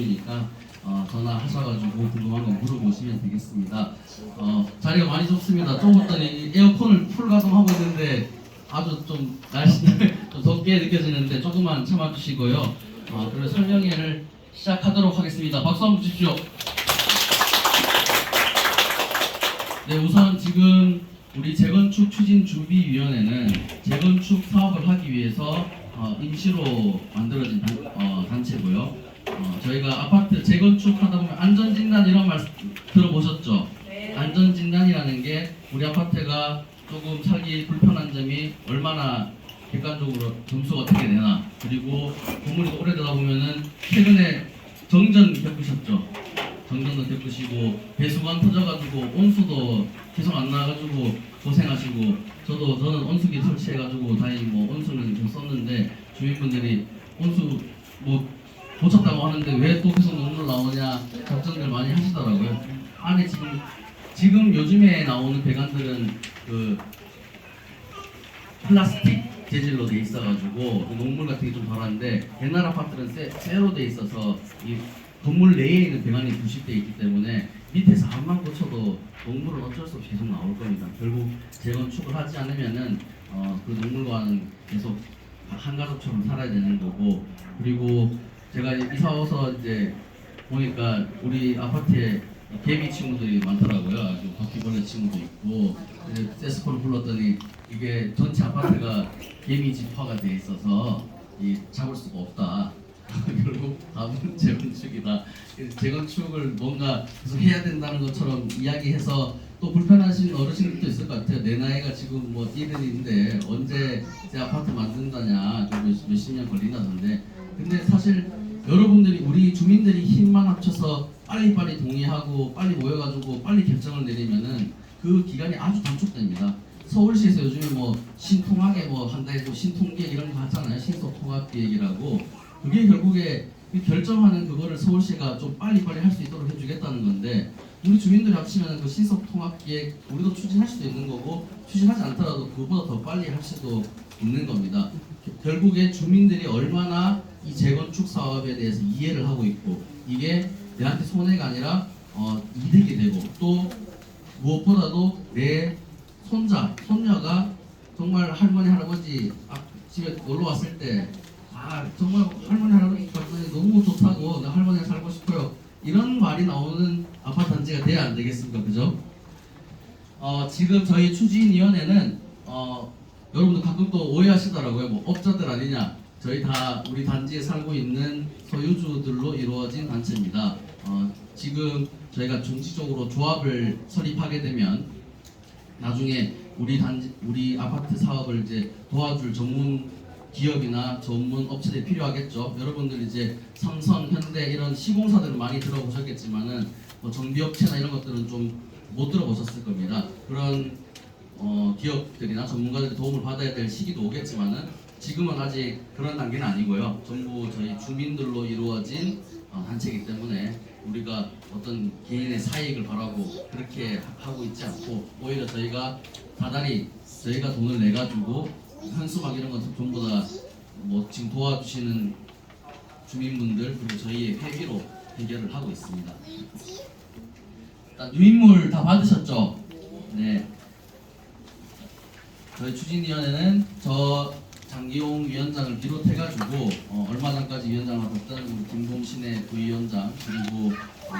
이니까 어, 전화하셔가지고 궁금한 거 물어보시면 되겠습니다. 어, 자리가 많이 좁습니다. 좁았더니 에어컨을 풀 가동하고 있는데 아주 좀 날씨는 좀 덥게 느껴지는데 조금만 참아주시고요. 어, 그리고 설명회를 시작하도록 하겠습니다. 박수 한번 주십시오. 네, 우선 지금 우리 재건축 추진 준비위원회는 재건축 사업을 하기 위해서 어, 임시로 만들어진 단, 어, 단체고요. 어, 저희가 아파트 재건축 하다 보면 안전진단 이런 말 들어보셨죠? 안전진단이라는 게 우리 아파트가 조금 살기 불편한 점이 얼마나 객관적으로 점수가 어떻게 되나 그리고 건물이 오래되다 보면은 최근에 정전 겪으셨죠? 정전도 겪으시고 배수관 터져가지고 온수도 계속 안 나와가지고 고생하시고 저도 저는 온수기 설치해가지고 다행히 뭐 온수는 좀 썼는데 주민분들이 온수 뭐 고쳤다고 하는데 왜 또 계속 눈물 나오냐 걱정들 많이 하시더라고요. 안에 지금 지금 요즘에 나오는 배관들은 그 플라스틱 재질로 돼 있어가지고 그 녹물 같은 게 좀 덜한데 옛날 아파트는 쇠, 쇠로 돼 있어서 이 건물 내에 있는 배관이 부식돼 있기 때문에 밑에서 암만 고쳐도 녹물은 어쩔 수 없이 계속 나올 겁니다. 결국 재건축을 하지 않으면은 어, 그 녹물과는 계속 한 가족처럼 살아야 되는 거고 그리고 제가 이사 와서 이제 보니까 우리 아파트에 개미 친구들이 많더라고요. 아주 바퀴벌레 친구도 있고 세스코를 불렀더니 이게 전체 아파트가 개미 집화가 돼 있어서 이 잡을 수가 없다. 결국 답은 재건축이다. 재건축을 뭔가 계속 해야 된다는 것처럼 이야기해서 또 불편하신 어르신들도 있을 것 같아요. 내 나이가 지금 뭐 이른인데 언제 제 아파트 만든다냐, 몇십 년 걸린다던데. 근데 사실 여러분들이 우리 주민들이 힘만 합쳐서 빨리빨리 동의하고 빨리 모여가지고 빨리 결정을 내리면은 그 기간이 아주 단축됩니다. 서울시에서 요즘에 뭐 신통하게 뭐 한다 해도 신통기획 이런 거 하잖아요. 신속통합기획이라고 그게 결국에 이 결정하는 그거를 서울시가 좀 빨리빨리 할 수 있도록 해주겠다는 건데 우리 주민들이 합치면 그 신속통합기획 우리도 추진할 수도 있는 거고 추진하지 않더라도 그보다 더 빨리 할 수도 있는 겁니다. 결국에 주민들이 얼마나 이 재건축 사업에 대해서 이해를 하고 있고 이게 내한테 손해가 아니라 어, 이득이 되고 또 무엇보다도 내 손자, 손녀가 정말 할머니, 할아버지 앞- 집에 놀러 왔을 때 아, 정말 할머니, 할아버지 봤더니 너무 좋다고 나 할머니랑 살고 싶어요. 이런 말이 나오는 아파트 단지가 돼야 안 되겠습니까? 그죠? 어, 지금 저희 추진위원회는 어, 여러분들 가끔 또 오해하시더라고요. 뭐 업자들 아니냐? 저희 다 우리 단지에 살고 있는 소유주들로 이루어진 단체입니다. 어, 지금 저희가 정치적으로 조합을 설립하게 되면 나중에 우리 단지 우리 아파트 사업을 이제 도와줄 전문 기업이나 전문 업체들이 필요하겠죠. 여러분들 이제 삼성, 현대 이런 시공사들은 많이 들어보셨겠지만은 뭐 정비업체나 이런 것들은 좀 못 들어보셨을 겁니다. 그런 어, 기업들이나 전문가들의 도움을 받아야 될 시기도 오겠지만은 지금은 아직 그런 단계는 아니고요. 전부 저희 주민들로 이루어진 어, 단체이기 때문에 우리가 어떤 개인의 사익을 바라고 그렇게 하고 있지 않고 오히려 저희가 다달이 저희가 돈을 내 가지고 현수막 이런 것들 전부 다뭐 지금 도와주시는 주민분들 그리고 저희의 회비로 해결을 하고 있습니다. 유인물 다 받으셨죠? 네. 저희 추진위원회는 저 장기용 위원장을 비롯해가지고 어, 얼마 전까지 위원장을 맡았던 우리 김동신의 부위원장 그리고 어,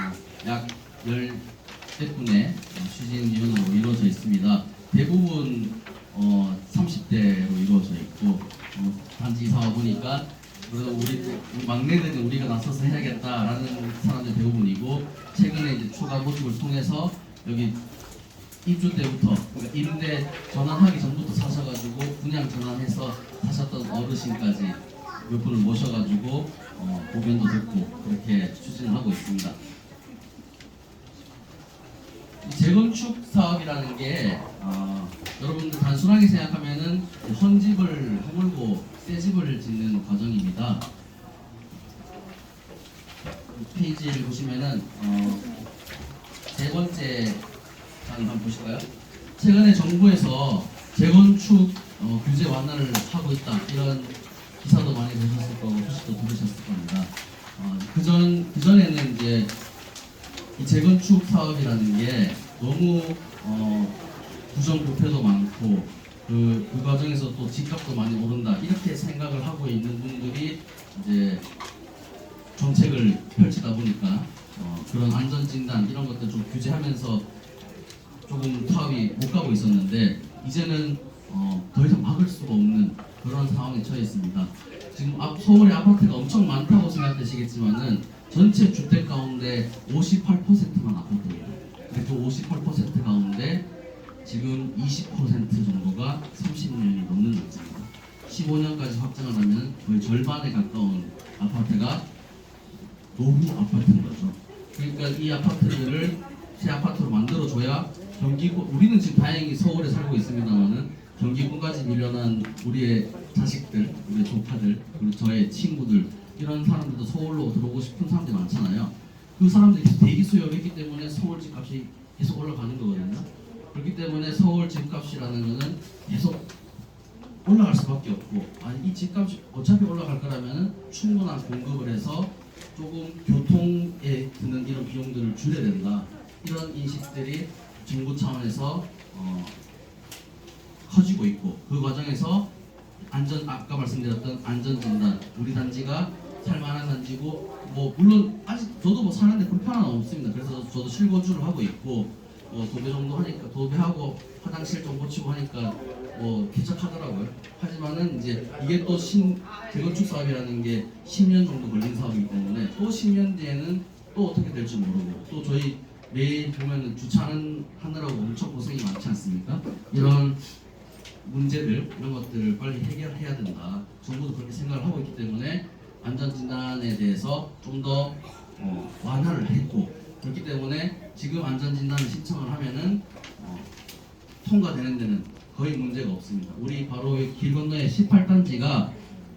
약 10분의 추진 위원으로 이루어져 있습니다. 대부분 어, 30대로 이루어져 있고 어, 단지 사와 보니까 그래도 우리, 우리 막내들은 우리가 나서서 해야겠다라는 사람들이 대부분이고 최근에 이제 추가 모집을 통해서 여기 입주 때부터 그러니까 임대 전환하기 전부터 사셔가지고 분양 전환해서 사셨던 어르신까지 몇 분을 모셔가지고 어, 고견도 듣고 그렇게 추진을 하고 있습니다. 이 재건축 사업이라는 게 어, 여러분들 단순하게 생각하면은 헌 집을 허물고 새 집을 짓는 과정입니다. 페이지를 보시면은 어, 세 번째 장 한번 보실까요? 최근에 정부에서 재건축 어, 규제 완화를 하고 있다 이런 기사도 많이 보셨을 거고 소식도 들으셨을 겁니다. 어, 그전 그전에는 이제 이 재건축 사업이라는 게 너무 어, 부정부패도 많고 그, 그 과정에서 또 집값도 많이 오른다 이렇게 생각을 하고 있는 분들이 이제 정책을 펼치다 보니까 어, 그런 안전진단 이런 것들 좀 규제하면서 조금 사업이 못 가고 있었는데 이제는 어, 더 이상 막을 수가 없는 그런 상황에 처해 있습니다. 지금 앞- 서울에 아파트가 엄청 많다고 생각되시겠지만은 전체 주택 가운데 58%만 아파트입니다. 근데 그58% 가운데 지금 20% 정도가 30년이 넘는 단지입니다. 15년까지 확장을 하면 거의 절반에 가까운 아파트가 노후 아파트인 거죠. 그러니까 이 아파트들을 새 아파트로 만들어줘야 경기권 우리는 지금 다행히 서울에 살고 있습니다만은 경기권까지 밀려난 우리의 자식들, 우리의 조카들, 그리고 저의 친구들 이런 사람들도 서울로 들어오고 싶은 사람들이 많잖아요. 그 사람들이 대기 수요가 있기 때문에 서울 집값이 계속 올라가는 거거든요. 그렇기 때문에 서울 집값이라는 거는 계속 올라갈 수밖에 없고 아니 이 집값이 어차피 올라갈 거라면 충분한 공급을 해서 조금 교통에 드는 이런 비용들을 줄여야 된다 이런 인식들이 정부 차원에서 어, 커지고 있고 그 과정에서 안전 아까 말씀드렸던 안전 진단 우리 단지가 살만한 단지고 뭐 물론 아직 저도 뭐 사는데 불편함 없습니다 그래서 저도 실거주를 하고 있고 어, 도배 정도 하니까 도배하고 화장실 좀 고치고 하니까 뭐 개척하더라고요. 하지만은 이제 이게 또 신 재건축 사업이라는 게 10년 정도 걸린 사업이기 때문에 또 10년 뒤에는 또 어떻게 될지 모르고 또 저희 매일 보면은 주차는 하느라고 엄청 고생이 많지 않습니까? 이런 문제들 이런 것들을 빨리 해결해야 된다. 정부도 그렇게 생각을 하고 있기 때문에 안전 진단에 대해서 좀더 어, 완화를 했고 그렇기 때문에 지금 안전 진단을 신청을 하면은 어, 통과되는 데는 거의 문제가 없습니다. 우리 바로 길 건너에 18단지가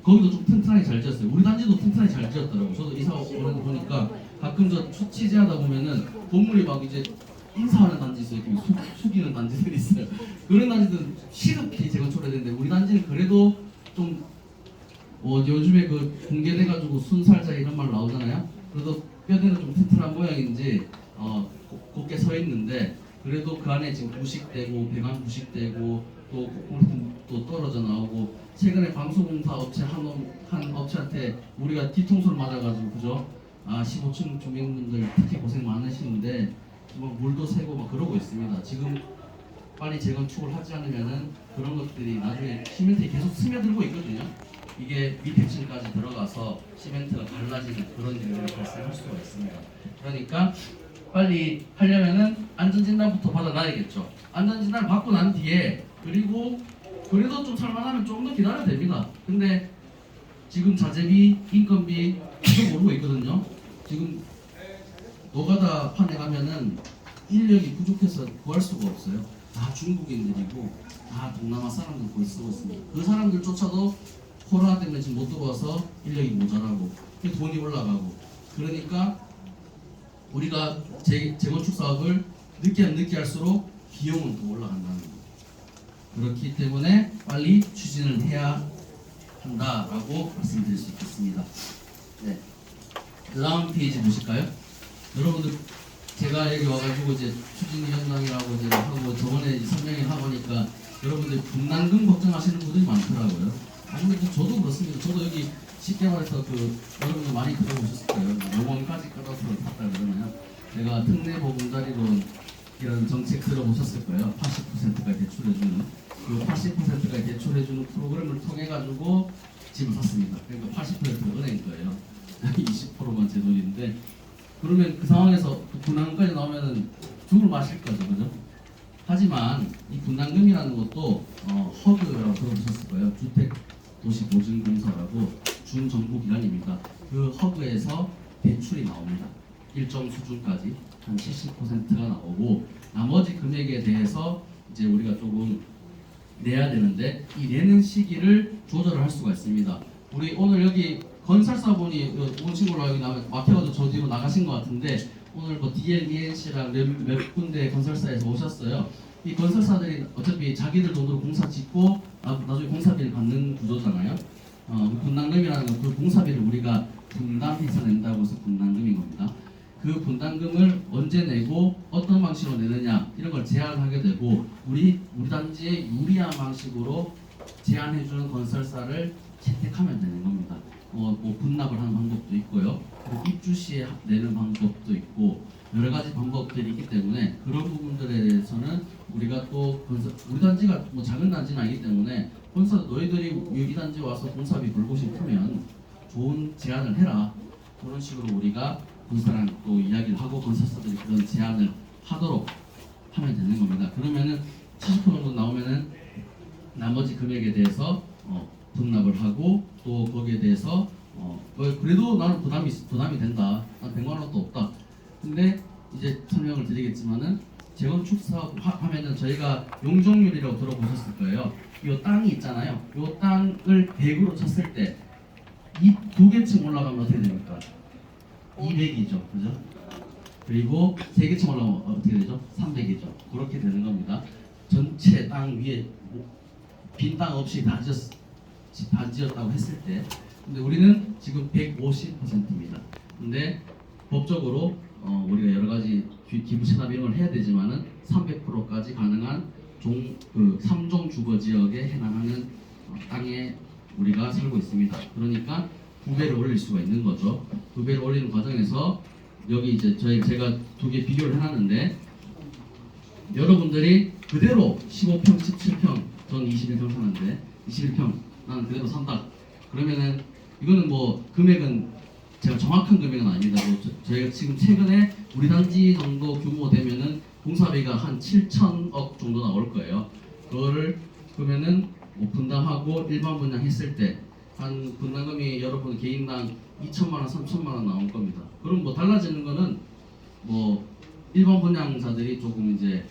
거기도 좀 튼튼하게 잘 지었어요. 우리 단지도 튼튼하게 잘 지었더라고요. 저도 이사 오는 거 보니까 가끔 저 취- 취재하다 보면은 건물이 막 이제 인사하는 단지 있어요. 이렇게 숙, 숙이는 단지들이 있어요. 그런 단지들은 시급히 재건축을 해야 되는데 우리 단지는 그래도 좀 어, 요즘에 그 공개돼가지고 순살자 이런 말 나오잖아요. 그래도 뼈대는 좀 튼튼한 모양인지 어, 고- 곱게 서 있는데 그래도 그 안에 지금 부식되고 배관 부식되고 또 콘크리트도 떨어져 나오고 최근에 방수공사 업체 한, 업- 한 업체한테 우리가 뒤통수를 맞아가지고 그죠? 아 15층 주민분들 특히 고생 많으시는데 뭐 물도 새고 막 그러고 있습니다. 지금 빨리 재건축을 하지 않으면은 그런 것들이 나중에 시멘트에 계속 스며들고 있거든요. 이게 밑에 층까지 들어가서 시멘트가 갈라지는 그런 일이 발생할 수가 있습니다. 그러니까 빨리 하려면은 안전진단부터 받아놔야겠죠. 안전진단을 받고 난 뒤에 그리고 그래도 좀 살만하면 조금 더 기다려야 됩니다. 근데 지금 자재비, 인건비 계속 오르고 있거든요. 지금 노가다 판에 가면은 인력이 부족해서 구할 수가 없어요. 다 중국인들이고 다 동남아 사람들 거의 쓰고 있습니다. 그 사람들조차도 코로나 때문에 지금 못 들어와서 인력이 모자라고 그 돈이 올라가고 그러니까 우리가 재, 재건축 사업을 늦게 하면 늦게 할수록 비용은 더 올라간다는 거예요. 그렇기 때문에 빨리 추진을 해야 한다라고 말씀드릴 수 있겠습니다. 네. 그 다음 페이지 보실까요? 여러분들 제가 여기 와가지고 이제 추진위원장이라고 이제 하고 저번에 설명을 하고 하니까 여러분들 분난금 걱정하시는 분들이 많더라고요. 아무래도 저도 그렇습니다. 저도 여기 쉽게 말해서 그 여러분들 많이 들어보셨을 거예요. 영원까지 끌어서 탔다 그러나요? 제가 특례 보금자리론 이런 정책 들어보셨을 거예요. 80%가 대출해주는 그 80%가 대출해주는 프로그램을 통해 가지고 집을 샀습니다. 그러니까 80%가 은행 거예요. 20%만 제 돈인데 그러면 그 상황에서 그 분담금까지 나오면은 죽을 마실 거죠, 그죠? 하지만 이 분담금이라는 것도 어, 허그라고 들어보셨을 거예요. 주택 도시 보증공사라고 준정부 기관입니다. 그 허그에서 대출이 나옵니다. 일정 수준까지 한 70%가 나오고 나머지 금액에 대해서 이제 우리가 조금 내야 되는데 이 내는 시기를 조절을 할 수가 있습니다. 우리 오늘 여기 건설사분이 오신 걸로 여기 나 막혀가지고 저 뒤로 나가신 것 같은데 오늘 뭐 DLENC랑 몇, 몇 군데 건설사에서 오셨어요. 이 건설사들이 어차피 자기들 돈으로 공사 짓고 나, 나중에 공사비를 받는 구조잖아요. 어, 분담금이라는 건 그 공사비를 우리가 분담해서 낸다고 해서 분담금인 겁니다. 그 분담금을 언제 내고 어떤 방식으로 내느냐 이런 걸 제한하게 되고 우리 우리 단지의 유리한 방식으로 제한해주는 건설사를 채택하면 되는 겁니다. 어, 뭐 분납을 하는 방법도 있고요. 그리고 입주 시에 내는 방법도 있고 여러 가지 방법들이 있기 때문에 그런 부분들에 대해서는 우리가 또 건설 우리 단지가 뭐 작은 단지는 아니기 때문에 건설 너희들이 여기 단지 와서 공사비 벌고 싶으면 좋은 제안을 해라 그런 식으로 우리가 건설랑 또 이야기를 하고 건설사들이 그런 제안을 하도록 하면 되는 겁니다. 그러면은 70% 정도 나오면은 나머지 금액에 대해서 어, 분납을 하고 또 거기에 대해서 어, 뭐 그래도 나는 부담이 부담이 된다. 난 100만 원도 없다. 근데 이제 설명을 드리겠지만은 재건축 사업 하- 하면은 저희가 용적률이라고 들어보셨을 거예요. 이 땅이 있잖아요. 이 땅을 100으로 쳤을 때 이 두 개층 올라가면 어떻게 됩니까? 200이죠. 그죠? 그리고 세 개층 올라가면 어떻게 되죠? 300이죠. 그렇게 되는 겁니다. 전체 땅 위에 빈 땅 없이 다 지었 다 지었다고 했을 때 근데 우리는 지금 150%입니다. 근데 법적으로 어, 우리가 여러 가지 기- 기부 체납 이런 걸 해야 되지만은 300%까지 가능한 종 그 3종 주거 지역에 해당하는 어, 땅에 우리가 살고 있습니다. 그러니까 두 배를 올릴 수가 있는 거죠. 두 배를 올리는 과정에서 여기 이제 저희 제가 두 개 비교를 해놨는데 여러분들이 그대로 15평, 17평, 전 21평 사는데 21평 나는 그대로 산다. 그러면은 이거는 뭐 금액은 제가 정확한 금액은 아닙니다. 뭐 저- 저희가 지금 최근에 우리 단지 정도 규모 되면은 공사비가 한 7천억 정도 나올 거예요. 그거를 그러면은 뭐 분담하고 일반 분양 했을 때 한 분담금이 여러분 개인당 2천만 원, 3천만 원 나올 겁니다. 그럼 뭐 달라지는 거는 뭐 일반 분양자들이 조금 이제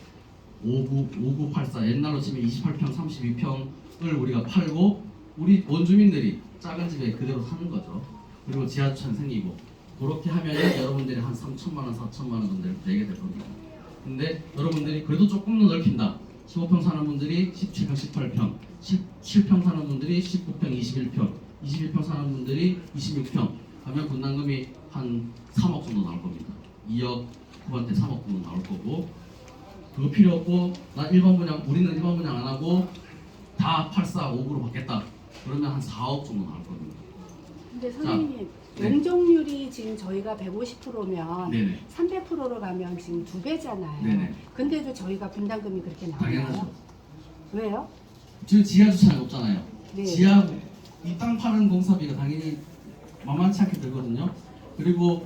59, 5984 옛날로 치면 28평, 32평을 우리가 팔고 우리 원주민들이 작은 집에 그대로 사는 거죠. 그리고 지하주차장 생기고 그렇게 하면 여러분들이 한 3천만 원, 4천만 원 정도 내게 될 겁니다. 근데 여러분들이 그래도 조금 더 넓힌다. 15평 사는 분들이 17평, 18평, 17평 사는 분들이 19평, 21평, 21평 사는 분들이 26평 하면 분담금이 한 3억 정도 나올 겁니다. 2억 후반대 3억 정도 나올 거고 그거 필요 없고 나 1번 분양 우리는 1번 분양 안 하고 다 84, 5구로 받겠다. 그러면 한 4억 정도 나올 겁니다. 근데 선생님 네. 용적률이 지금 저희가 150%면 네네. 300%로 가면 지금 두 배잖아요. 네네. 근데도 저희가 분담금이 그렇게 당연하죠. 나와요? 왜요? 지금 지하 주차장이 없잖아요. 네. 지하 이 땅 파는 공사비가 당연히 만만치 않게 들거든요. 그리고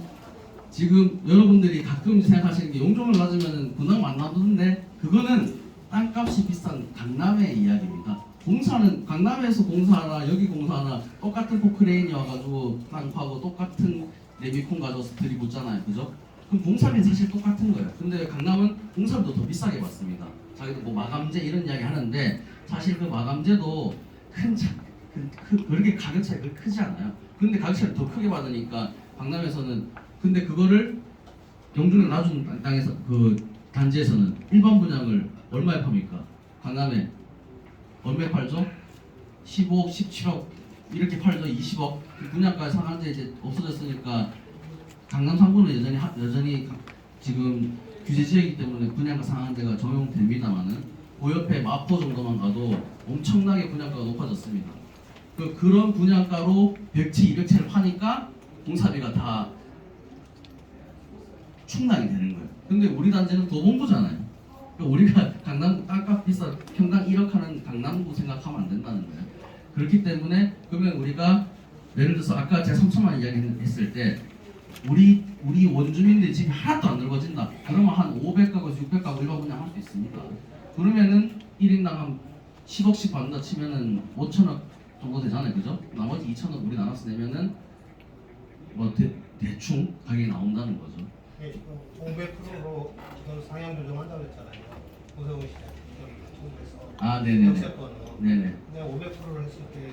지금 여러분들이 가끔 생각하시는 게 용적을 낮으면 분담금 안 나오는데 그거는 땅값이 비싼 강남의 이야기입니다. 공사는 강남에서 공사하나 여기 공사하나 똑같은 포크레인이 와가지고 땅 파고 똑같은 레미콘 가져와서 들이붓잖아요. 그죠? 그럼 공사비는 사실 똑같은 거예요. 근데 강남은 공사비도 더 비싸게 받습니다. 자기도 뭐 마감재 이런 이야기 하는데 사실 그 마감재도 큰 차, 그, 그, 그렇게 가격 차이가 크지 않아요. 근데 가격 차이를 더 크게 받으니까 강남에서는 근데 그거를 영준을 놔준 땅- 땅에서 그 단지에서는 일반 분양을 얼마에 팝니까? 강남에 얼마에 팔죠? 15억, 17억 이렇게 팔죠. 20억 그 분양가 상한제 이제 없어졌으니까 강남 3구는 여전히 하- 여전히 가- 지금 규제 지역이기 때문에 분양가 상한제가 적용됩니다만은 그 옆에 마포 정도만 가도 엄청나게 분양가가 높아졌습니다. 그 그런 분양가로 100채, 200채를 파니까 공사비가 다 충당이 되는 거예요. 근데 우리 단지는 도봉구잖아요. 그러니까 우리가 강남 땅값 비싸 평당 1억 하는 강남구 생각하면 안 된다는 거예요. 그렇기 때문에 그러면 우리가 예를 들어서 아까 제가 3천만 원 이야기했을 때 우리 우리 원주민들이 집이 하나도 안 넓어진다. 그러면 한 500가구, 600가구 일반 분양 할수 있습니다. 그러면은 1인당 한 10억씩 받는다 치면은 5천억 정도 되잖아요, 그죠? 나머지 2천억 우리 나눠서 내면은 뭐 대, 대충 가격이 나온다는 거죠. 예, 500%로 지금 상향 조정한다고 했잖아요. 고세훈 시장 아, 네네네. 역세권으로. 네네. 근데 500%를 했을 때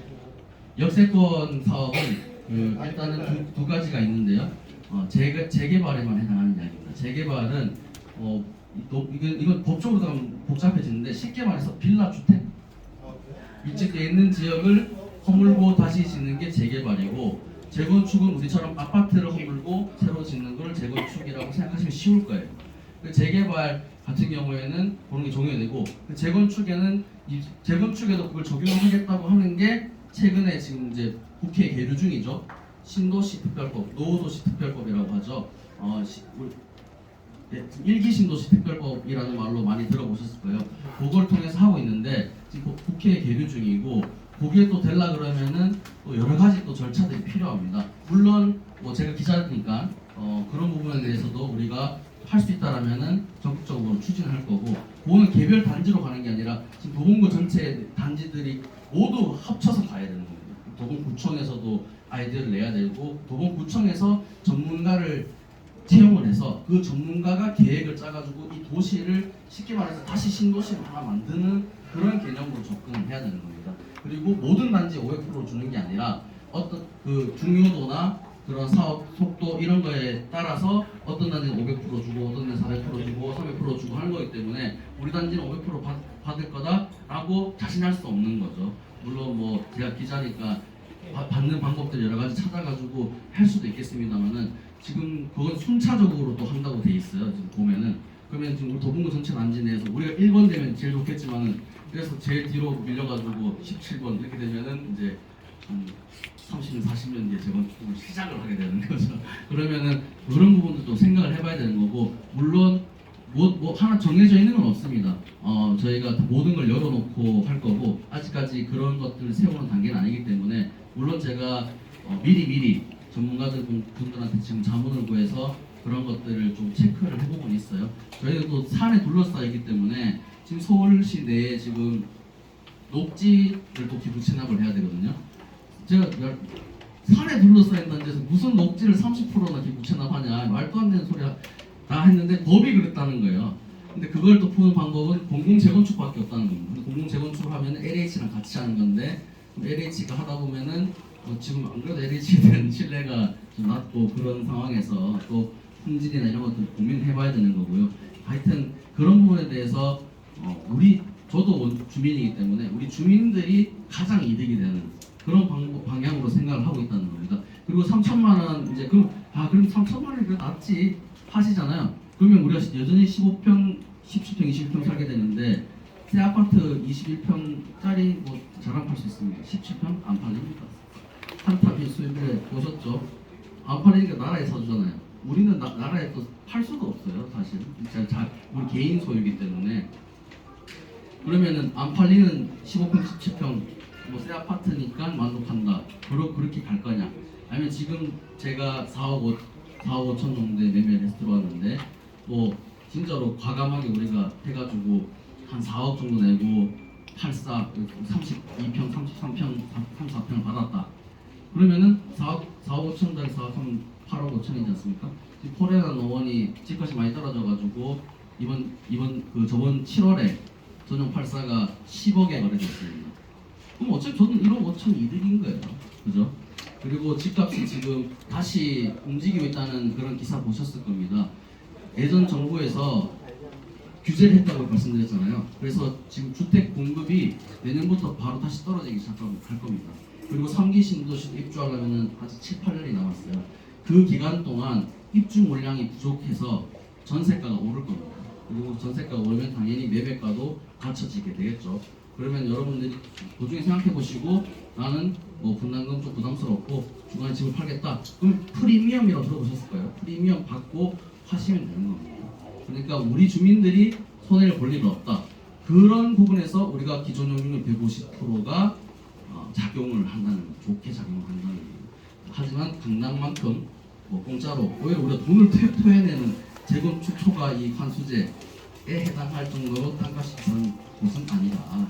역세권 사업은 그 일단은 두, 두 가지가 있는데요. 어, 재, 재개발에만 해당하는 이야기입니다. 재개발은 어, 또 이건 이건 법적으로 가면 복잡해지는데 쉽게 말해서 빌라 주택 어, 밀집되어 있는 지역을 허물고 다시 짓는 게 재개발이고 재건축은 우리처럼 아파트를 허물고 새로 짓는 걸 재건축이라고 생각하시면 쉬울 거예요. 그 재개발 같은 경우에는 그런 게 적용이 되고 그 재건축에는 이 재건축에도 그걸 적용하겠다고 하는 게 최근에 지금 이제 국회 계류 중이죠. 신도시 특별법, 노후도시 특별법이라고 하죠. 어, 시, 예, 일기 신도시 특별법이라는 말로 많이 들어보셨을 거예요. 그걸 통해서 하고 있는데 지금 국- 국회에 계류 중이고 거기에 또 되려 그러면은 또 여러 가지 또 절차들이 필요합니다. 물론 뭐 제가 기자니까 어, 그런 부분에 대해서도 우리가 할 수 있다라면은 적극적으로 추진할 거고 그거는 개별 단지로 가는 게 아니라 지금 도봉구 전체 단지들이 모두 합쳐서 가야 되는 겁니다. 도봉구청에서도 아이디어를 내야 되고 도봉구청에서 전문가를 채용을 해서 그 전문가가 계획을 짜가지고 이 도시를 쉽게 말해서 다시 신도시를 하나 만드는 그런 개념으로 접근을 해야 되는 겁니다. 그리고 모든 단지 500% 주는 게 아니라 어떤 그 중요도나 그런 사업 속도 이런 거에 따라서 어떤 단지는 500% 주고 어떤 데는 400% 주고 300% 주고 하는 거기 때문에 우리 단지는 500% 받, 받을 거다라고 자신할 수 없는 거죠. 물론 뭐 제가 기자니까 바- 받는 방법들 여러 가지 찾아가지고 할 수도 있겠습니다만은 지금 그건 순차적으로 또 한다고 돼 있어요. 지금 보면은 그러면 지금 우리 도봉구 전체 단지 내에서 우리가 1번 되면 제일 좋겠지만은 그래서 제일 뒤로 밀려가지고 17번 이렇게 되면은 이제 한 30년, 40년 뒤에 재건축을 시작을 하게 되는 거죠. 그러면은 그런 부분도 생각을 해봐야 되는 거고 물론 뭐, 뭐 하나 정해져 있는 건 없습니다. 어, 저희가 모든 걸 열어놓고 할 거고 아직까지 그런 것들을 세우는 단계는 아니기 때문에 물론 제가 어, 미리 미리 전문가들 분- 분들한테 지금 자문을 구해서 그런 것들을 좀 체크를 해보고 있어요. 저희가 또 산에 둘러싸이기 때문에 지금 서울시 내에 지금 녹지를 또 기부 체납을 해야 되거든요. 제가 열- 산에 둘러싸인 단지에서 무슨 녹지를 30%나 기부 체납하냐 말도 안 되는 소리야 다 했는데 법이 그랬다는 거예요. 근데 그걸 또 푸는 방법은 공공 재건축밖에 없다는 겁니다. 근데 공공 재건축을 하면 LH랑 같이 하는 건데 LH가 하다 보면은 어, 지금 안 그래도 LH에 대한 신뢰가 좀 낮고 그런 상황에서 또 품질이나 이런 것들 고민해봐야 되는 거고요. 하여튼 그런 부분에 대해서 어, 우리 저도 원- 주민이기 때문에 우리 주민들이 가장 이득이 되는 그런 방법, 방향으로 생각을 하고 있다는 겁니다. 그리고 3천만 원 이제 그럼 아 그럼 3천만 원이 그 낫지 하시잖아요. 그러면 우리가 여전히 15평, 17평, 21평 살게 되는데 새 아파트 21평짜리 뭐 자랑 팔 수 있습니다. 17평 안 팔립니다. 한탑이 수입에 보셨죠? 안 팔리니까 나라에 사주잖아요. 우리는 나, 나라에 또 팔 수가 없어요, 사실. 진짜 자, 우리 개인 소유이기 때문에. 그러면은 안 팔리는 15평, 17평 뭐 새 아파트니까 만족한다. 그러, 그렇게 갈 거냐? 아니면 지금 제가 4억 5, 4억 5천 정도에 매매를 해서 들어왔는데 뭐 진짜로 과감하게 우리가 해가지고 한 4억 정도 내고 84, 32평, 33평, 34평 받았다. 그러면은 4억, 4억 5천짜리 사업하면 8억 5천이지 않습니까? 지금 코레나 노원이 집값이 많이 떨어져가지고 이번 이번 그 저번 7월에 전용 84가 10억에 거래됐습니다. 그럼 어차피 저는 1억 5천 이득인 거예요. 그죠? 그리고 집값이 지금 다시 움직이고 있다는 그런 기사 보셨을 겁니다. 예전 정부에서 규제를 했다고 말씀드렸잖아요. 그래서 지금 주택 공급이 내년부터 바로 다시 떨어지기 시작할 겁니다. 그리고 3기 신도시 입주하려면 아직 7, 8년이 남았어요. 그 기간 동안 입주 물량이 부족해서 전세가가 오를 겁니다. 그리고 전세가가 오르면 당연히 매매가도 갖춰지게 되겠죠. 그러면 여러분들이 도중에 생각해 보시고 나는 뭐 분담금 좀 부담스럽고 중간에 집을 팔겠다. 그럼 프리미엄이라고 들어보셨을 거예요. 프리미엄 받고 하시면 되는 겁니다. 그러니까 우리 주민들이 손해를 볼 일은 없다. 그런 부분에서 우리가 기존 용률 150%가 어, 작용을 한다는 좋게 작용을 한다는 겁니다. 하지만 강남만큼 뭐 공짜로 오히려 우리가 돈을 토- 토해내는 재건축 초과 이익 환수제에 해당할 정도로 땅값이 비싼 아니다.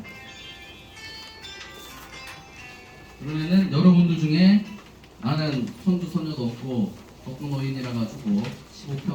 그러면은 여러분들 중에 나는 손주 손녀도 없고 독거노인이라 가지고 15평